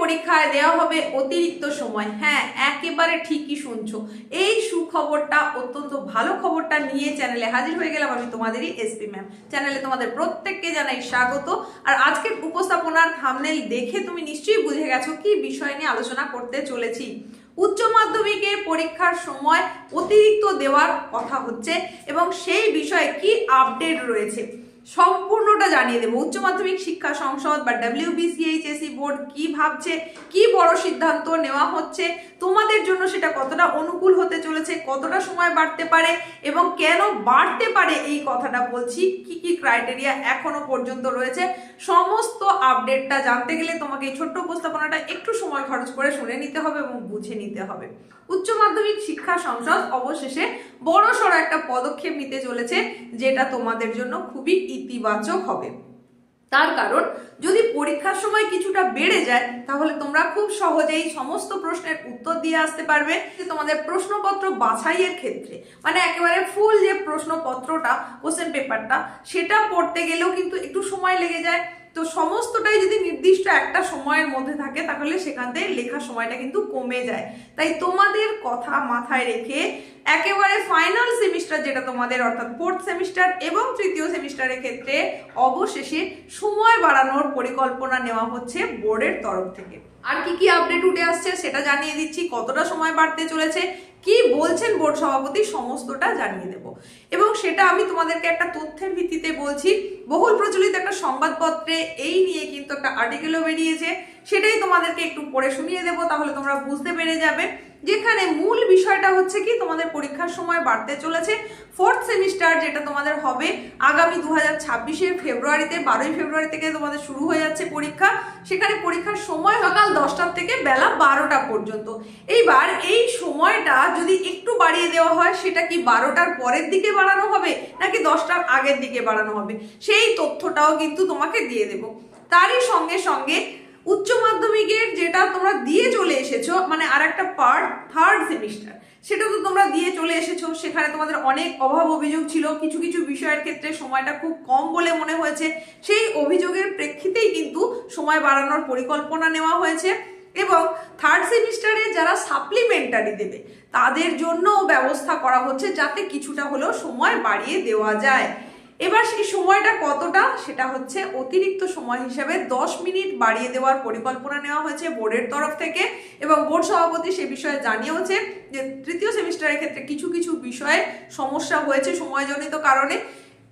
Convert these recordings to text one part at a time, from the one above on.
পরীক্ষায় দেওয়া হবে অতিরিক্ত সময়। হ্যাঁ একেবারে ঠিকই শুনছো। এই সুখবরটা, অত্যন্ত ভালো খবরটা নিয়ে চ্যানেলে হাজির হয়ে গেলাম আমি তোমাদেরই এসপি ম্যাম চ্যানেলে তোমাদের প্রত্যেককে জানাই স্বাগত। আর আজকের উপস্থাপনার থামনেল দেখে তুমি নিশ্চয়ই বুঝে গেছো কি বিষয় নিয়ে আলোচনা করতে চলেছি। উচ্চ মাধ্যমিকের পরীক্ষার সময় অতিরিক্ত দেওয়ার কথা হচ্ছে এবং সেই বিষয়ে কি আপডেট রয়েছে। সম্পূর্ণটা জানিয়ে দেবো। উচ্চ মাধ্যমিক শিক্ষা সংসদ বা ডাব্লিউবিসিএইচএসি বোর্ড কি ভাবছে, কি বড় সিদ্ধান্ত নেওয়া হচ্ছে, তোমাদের জন্য সেটা কতটা অনুকূল হতে চলেছে, কতটা সময় বাড়তে পারে এবং কেন বাড়তে পারে এই কথাটা বলছি, কি কি ক্রাইটেরিয়া এখনও পর্যন্ত রয়েছে, সমস্ত আপডেটটা জানতে গেলে তোমাকে এই ছোট্ট উপস্থাপনাটা একটু সময় খরচ করে শুনে নিতে হবে এবং বুঝে নিতে হবে। উচ্চ মাধ্যমিক শিক্ষা সংসদ অবশেষে বড় সড়ো একটা পদক্ষেপ নিতে চলেছে, যেটা তোমাদের জন্য খুবই ইতিবাচক হবে। তার কারণ, যদি পরীক্ষার সময় কিছুটা বেড়ে যায়, তাহলে তোমরা খুব সহজেই সমস্ত প্রশ্নের উত্তর দিয়ে আসতে পারবে তোমাদের প্রশ্নপত্র বাছাইয়ের ক্ষেত্রে। মানে একেবারে ফুল যে প্রশ্নপত্রটা কোশ্চেন পেপারটা সেটা পড়তে গেলেও কিন্তু একটু সময় লেগে যায়। তো সমস্তটাই যদি নির্দিষ্ট একটা সময়ের মধ্যে থাকে, তাহলে সেখান থেকে লেখার সময়টা কিন্তু কমে যায়। তাই তোমাদের কথা মাথায় রেখে একেবারে ফাইনাল সেমিস্টার যেটা তোমাদের, অর্থাৎ ফোর্থ সেমিস্টার এবং তৃতীয় সেমিস্টারের ক্ষেত্রে অবশেষে সময় বাড়ানোর পরিকল্পনা নেওয়া হচ্ছে বোর্ডের তরফ থেকে। আর কি কি আপডেট উঠে আসছে সেটা জানিয়ে দিচ্ছি, কতটা সময় বাড়তে চলেছে কি বলছেন বোর্ড সভাপতি সমস্তটা জানিয়ে দেব। এবং সেটা আমি তোমাদেরকে একটা তথ্যের ভিত্তিতে বলছি, বহুল প্রচলিত একটা সংবাদপত্রে এই নিয়ে কিন্তু একটা আর্টিকেলও বেরিয়েছে, সেটাই তোমাদেরকে একটু পড়ে শুনিয়ে দেব, তাহলে তোমরা বুঝতে পেরে যাবে। যেখানে মূল বিষয়টা হচ্ছে কি, তোমাদের পরীক্ষার সময় বাড়তে চলেছে। ফোর্থ সেমিস্টার যেটা তোমাদের হবে, আগামী দু হাজার ছাব্বিশে ফেব্রুয়ারিতে, বারোই ফেব্রুয়ারি থেকে তোমাদের শুরু হয়ে যাচ্ছে পরীক্ষা। সেখানে পরীক্ষার সময় সকাল দশটার থেকে বেলা বারোটা পর্যন্ত। এইবার এই সময়টা যদি একটু বাড়িয়ে দেওয়া হয়, সেটা কি বারোটার পরের দিকে বাড়ানো হবে, নাকি দশটার আগের দিকে বাড়ানো হবে? সেই তথ্যটাও কিন্তু তোমাকে দিয়ে দেব। তারই সঙ্গে সঙ্গে উচ্চ মাধ্যমিকের যেটা তোমরা দিয়ে চলে এসেছ মানে আর একটা পার্ট থার্ড সেমিস্টার সেটা তো তোমরা দিয়ে চলে এসেছ। সেখানে তোমাদের অনেক অভাব অভিযোগ ছিল। কিছু কিছু বিষয়ের ক্ষেত্রে সময়টা খুব কম বলে মনে হয়েছে। সেই অভিযোগের প্রেক্ষিতেই কিন্তু সময় বাড়ানোর পরিকল্পনা নেওয়া হয়েছে এবং থার্ড সেমিস্টারে যারা সাপ্লিমেন্টারি দেবে, তাদের জন্যও ব্যবস্থা করা হচ্ছে যাতে কিছুটা হলেও সময় বাড়িয়ে দেওয়া যায়। এবার সেই সময়টা কতটা, সেটা হচ্ছে অতিরিক্ত সময় হিসেবে দশ মিনিট বাড়িয়ে দেওয়ার পরিকল্পনা নেওয়া হয়েছে বোর্ডের তরফ থেকে এবং বোর্ড সভাপতি সে বিষয়ে জানিয়েওছে যে তৃতীয় সেমিস্টারের ক্ষেত্রে কিছু কিছু বিষয়ে সমস্যা হয়েছে সময়জনিত কারণে।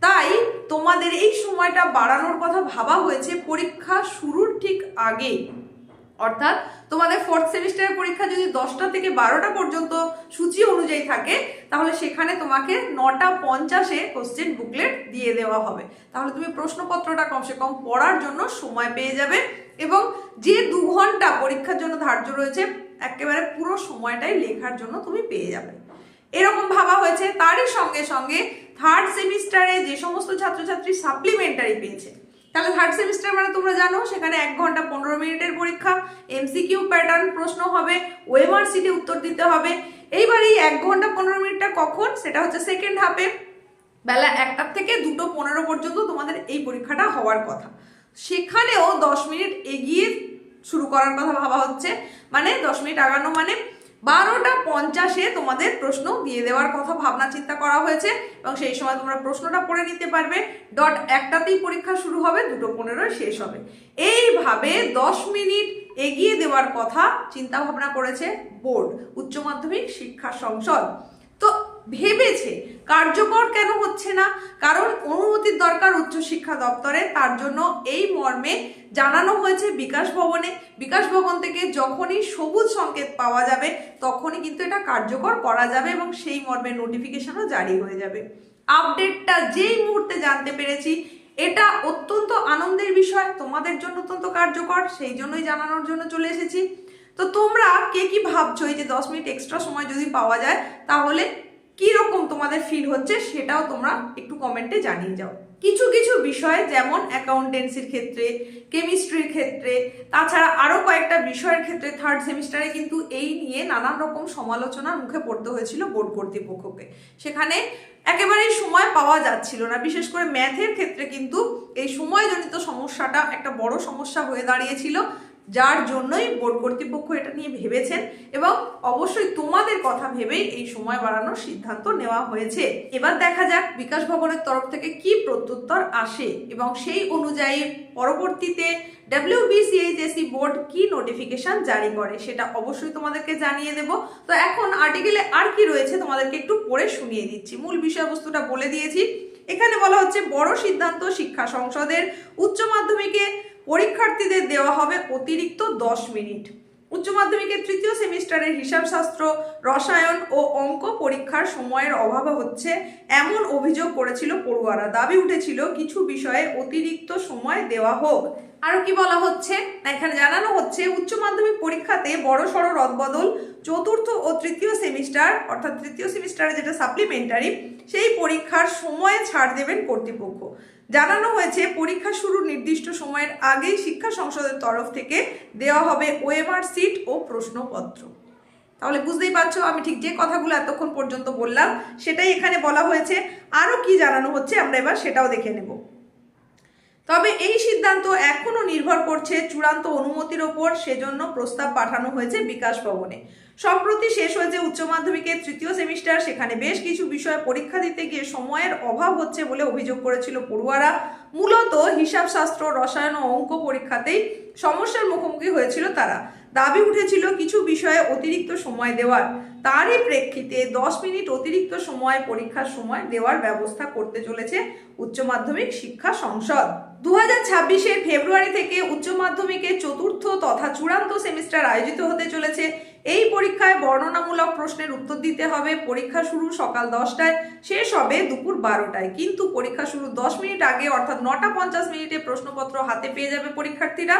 তাই তোমাদের এই সময়টা বাড়ানোর কথা ভাবা হয়েছে, পরীক্ষা শুরুর ঠিক আগেই। অর্থাৎ তোমাদের ফোর্থ সেমিস্টারের পরীক্ষা যদি দশটা থেকে বারোটা পর্যন্ত সূচি অনুযায়ী থাকে, তাহলে সেখানে তোমাকে নটা পঞ্চাশে কোশ্চেন বুকলেট দিয়ে দেওয়া হবে। তাহলে তুমি প্রশ্নপত্রটা কমসে কম পড়ার জন্য সময় পেয়ে যাবে এবং যে দু ঘণ্টা পরীক্ষার জন্য ধার্য রয়েছে, একেবারে পুরো সময়টাই লেখার জন্য তুমি পেয়ে যাবে। এরকম ভাবা হয়েছে। তারই সঙ্গে সঙ্গে থার্ড সেমিস্টারে যে সমস্ত ছাত্রছাত্রী সাপ্লিমেন্টারি পেয়েছে তাহলে থার্ড সেমিস্টার মানে তোমরা জানো, সেখানে এক ঘণ্টা পনেরো মিনিটের পরীক্ষা এমসিকিউ প্যাটার্ন প্রশ্ন হবে ওয়েমার সিটে উত্তর দিতে হবে। এইবার এই এক ঘণ্টা পনেরো মিনিটটা কখন? সেটা হচ্ছে সেকেন্ড হাফে বেলা একটার থেকে দুটো পনেরো পর্যন্ত তোমাদের এই পরীক্ষাটা হওয়ার কথা। সেখানেও দশ মিনিট এগিয়ে শুরু করার কথা ভাবা হচ্ছে। মানে দশ মিনিট আগানো মানে বারোটা পঞ্চাশে তোমাদের প্রশ্ন দিয়ে দেওয়ার কথা ভাবনা চিন্তা করা হয়েছে এবং সেই সময় তোমরা প্রশ্নটা পড়ে নিতে পারবে। ডট একটাতেই পরীক্ষা শুরু হবে, দুটো পনেরোয় শেষ হবে। এইভাবে দশ মিনিট এগিয়ে দেওয়ার কথা চিন্তা ভাবনা করেছে বোর্ড, উচ্চ মাধ্যমিক শিক্ষা সংসদ। ভেবেছে কার্যকর কেন হচ্ছে না? কারণ অনুমতির দরকার উচ্চশিক্ষা দপ্তরে, তার জন্য এই মর্মে জানানো হয়েছে বিকাশ ভবনে। বিকাশ ভবন থেকে যখনই সবুজ সংকেত পাওয়া যাবে, তখনই কিন্তু এটা কার্যকর করা যাবে এবং সেই মর্মে নোটিফিকেশনও জারি হয়ে যাবে। আপডেটটা যেই মুহূর্তে জানতে পেরেছি, এটা অত্যন্ত আনন্দের বিষয়। তোমাদের জন্য অত্যন্ত কার্যকর, সেই জন্যই জানানোর জন্য চলে এসেছি। তো তোমরা কে কি ভাবছ? এই যে দশ মিনিট এক্সট্রা সময় যদি পাওয়া যায়, তাহলে রকম তোমাদের ফিল হচ্ছে সেটাও তোমরা একটু কমেন্টে জানিয়ে যাও। কিছু কিছু বিষয় যেমন অ্যাকাউন্টেন্সির ক্ষেত্রে কেমিস্ট্রির ক্ষেত্রে, তাছাড়া আরও কয়েকটা বিষয়ের ক্ষেত্রে থার্ড সেমিস্টারে কিন্তু এই নিয়ে নানান রকম সমালোচনার মুখে পড়তে হয়েছিল বোর্ড কর্তৃপক্ষকে। সেখানে একেবারেই সময় পাওয়া যাচ্ছিল না। বিশেষ করে ম্যাথের ক্ষেত্রে কিন্তু এই সময়জনিত সমস্যাটা একটা বড় সমস্যা হয়ে দাঁড়িয়েছিল। যার জন্যই বোর্ড কর্তৃপক্ষ এটা নিয়ে ভেবেছেন এবং অবশ্যই তোমাদের কথা ভেবেই এই সময় বাড়ানোর সিদ্ধান্ত নেওয়া হয়েছে। এবার দেখা যাক বিকাশ ভবনের তরফ থেকে কি প্রত্যুত্তর আসে এবং সেই অনুযায়ী পরবর্তীতে ডাব্লিউবিসিএইচএসি বোর্ড কি নোটিফিকেশন জারি করে সেটা অবশ্যই তোমাদেরকে জানিয়ে দেব। তো এখন আর্টিকেলে আর কি রয়েছে তোমাদেরকে একটু পড়ে শুনিয়ে দিচ্ছি। মূল বিষয়বস্তুটা বলে দিয়েছি। এখানে বলা হচ্ছে বড় সিদ্ধান্ত শিক্ষা সংসদের উচ্চ মাধ্যমিকে পরীক্ষার্থীদের দেওয়া হবে অতিরিক্ত দশ মিনিট। উচ্চ মাধ্যমিকের তৃতীয় সেমিস্টারের হিসাবশাস্ত্র, রসায়ন ও অঙ্ক পরীক্ষার সময়ের অভাব হচ্ছে এমন অভিযোগ করেছিল পড়ুয়ারা। দাবি উঠেছিল কিছু বিষয়ে অতিরিক্ত সময় দেওয়া হোক। আরও কি বলা হচ্ছে? না, এখানে জানানো হচ্ছে উচ্চ মাধ্যমিক পরীক্ষাতে বড় সড়ো রদবদল চতুর্থ ও তৃতীয় সেমিস্টার, অর্থাৎ তৃতীয় সেমিস্টারে যেটা সাপ্লিমেন্টারি সেই পরীক্ষার সময়ে ছাড় দেবেন কর্তৃপক্ষ। জানানো হয়েছে, পরীক্ষা শুরুর নির্দিষ্ট সময়ের আগেই শিক্ষা সংসদের তরফ থেকে দেওয়া হবে ওএমআর সিট ও প্রশ্নপত্র। তাহলে বুঝতেই পারছ, আমি ঠিক যে কথাগুলো এতক্ষণ পর্যন্ত বললাম, সেটাই এখানে বলা হয়েছে। আরও কি জানানো হচ্ছে, আমরা এবার সেটাও দেখে নেব। তবে এই সিদ্ধান্ত এখনও নির্ভর করছে চূড়ান্ত অনুমতির ওপর, সেজন্য প্রস্তাব পাঠানো হয়েছে বিকাশ ভবনে। সম্প্রতি শেষ হয়েছে উচ্চ মাধ্যমিকের তৃতীয় সেমিস্টার, সেখানে বেশ কিছু বিষয়ে পরীক্ষা দিতে গিয়ে সময়ের অভাব হচ্ছে বলে অভিযোগ করেছিল পড়ুয়ারা। মূলত হিসাবশাস্ত্র, রসায়ন ও অঙ্ক পরীক্ষাতেই সমস্যার মুখোমুখি হয়েছিল তারা। দাবি উঠেছিল কিছু বিষয়ে অতিরিক্ত সময় দেওয়ার। তারই প্রেক্ষিতে দশ মিনিট অতিরিক্ত সময় পরীক্ষার সময় দেওয়ার ব্যবস্থা করতে চলেছে উচ্চ মাধ্যমিক শিক্ষা সংসদ। দু হাজার ফেব্রুয়ারি থেকে উচ্চ মাধ্যমিকের চতুর্থ তথা চূড়ান্ত সেমিস্টার আয়োজিত হতে চলেছে। এই পরীক্ষায় বর্ণনামূলক প্রশ্নের উত্তর দিতে হবে। পরীক্ষা শুরু সকাল দশটায়, শেষ হবে দুপুর বারোটায়। কিন্তু পরীক্ষা শুরু দশ মিনিট আগে, অর্থাৎ নটা পঞ্চাশ মিনিটে প্রশ্নপত্র হাতে পেয়ে যাবে পরীক্ষার্থীরা।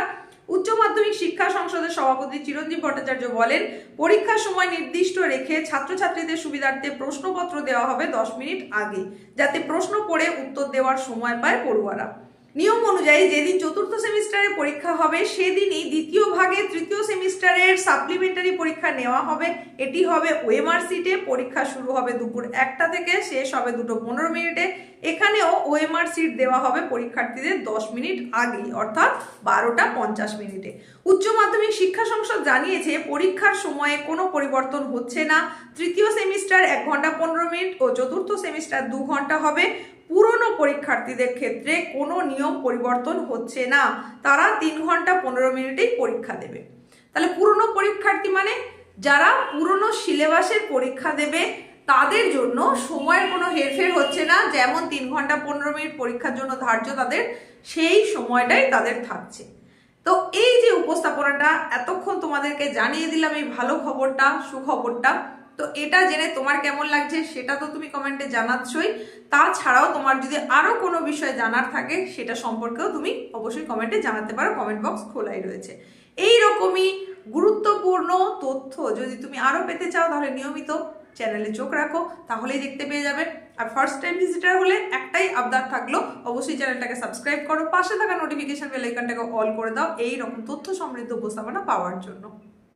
উচ্চ মাধ্যমিক শিক্ষা সংসদের সভাপতি চিরঞ্জীব ভট্টাচার্য বলেন, পরীক্ষার সময় নির্দিষ্ট রেখে ছাত্রছাত্রীদের সুবিধার্থে প্রশ্নপত্র দেওয়া হবে দশ মিনিট আগে, যাতে প্রশ্ন পড়ে উত্তর দেওয়ার সময় পায় পড়ুয়ারা। নিয়ম অনুযায়ী যেদিন চতুর্থ সেমিস্টারে পরীক্ষা হবে, সেদিনই দ্বিতীয় ভাগে তৃতীয় সেমিস্টারের সাপ্লিমেন্টারি পরীক্ষা নেওয়া হবে। এটি হবে ওএমআর সিটে, পরীক্ষা শুরু হবে দুপুর একটা থেকে, শেষ হবে দুটো পনেরো মিনিটে। এখানেও ওএমআর সিট দেওয়া হবে পরীক্ষার্থীদের দশ মিনিট আগেই, অর্থাৎ বারোটা পঞ্চাশ মিনিটে। উচ্চ মাধ্যমিক শিক্ষা সংসদ জানিয়েছে, পরীক্ষার সময়ে কোনো পরিবর্তন হচ্ছে না। তৃতীয় সেমিস্টার এক ঘণ্টা পনেরো মিনিট ও চতুর্থ সেমিস্টার দু ঘণ্টা হবে। পুরনো পরীক্ষার্থীদের ক্ষেত্রে কোনো নিয়ম পরিবর্তন হচ্ছে না। তারা তিন ঘণ্টা পনেরো মিনিটেই পরীক্ষা দেবে। তাহলে পুরনো পরীক্ষার্থী মানে যারা পুরনো সিলেবাসের পরীক্ষা দেবে, তাদের জন্য সময়ের কোনো হেরফের হচ্ছে না। যেমন তিন ঘণ্টা পনেরো মিনিট পরীক্ষার জন্য ধার্য তাদের, সেই সময়টাই তাদের থাকছে। তো এই যে উপস্থাপনাটা, এতক্ষণ তোমাদেরকে জানিয়ে দিলাম এই ভালো খবরটা, সুখবরটা। তো এটা জেনে তোমার কেমন লাগছে সেটা তো তুমি কমেন্টে জানাচ্ছই। তাছাড়াও তোমার যদি আরও কোনো বিষয় জানার থাকে, সেটা সম্পর্কেও তুমি অবশ্যই কমেন্টে জানাতে পারো কমেন্ট বক্স খোলাই রয়েছে। এই রকমই গুরুত্বপূর্ণ তথ্য যদি তুমি আরও পেতে চাও, তাহলে নিয়মিত চ্যানেলে চোখ রাখো, তাহলেই দেখতে পেয়ে যাবে। আর ফার্স্ট টাইম ভিজিটার হলে একটাই আবদার থাকল, অবশ্যই চ্যানেলটাকে সাবস্ক্রাইব করো, পাশে থাকা নোটিফিকেশন বেল আইকনটাকে অল করে দাও এই রকম তথ্য সমৃদ্ধ উপস্থাপনা পাওয়ার জন্য।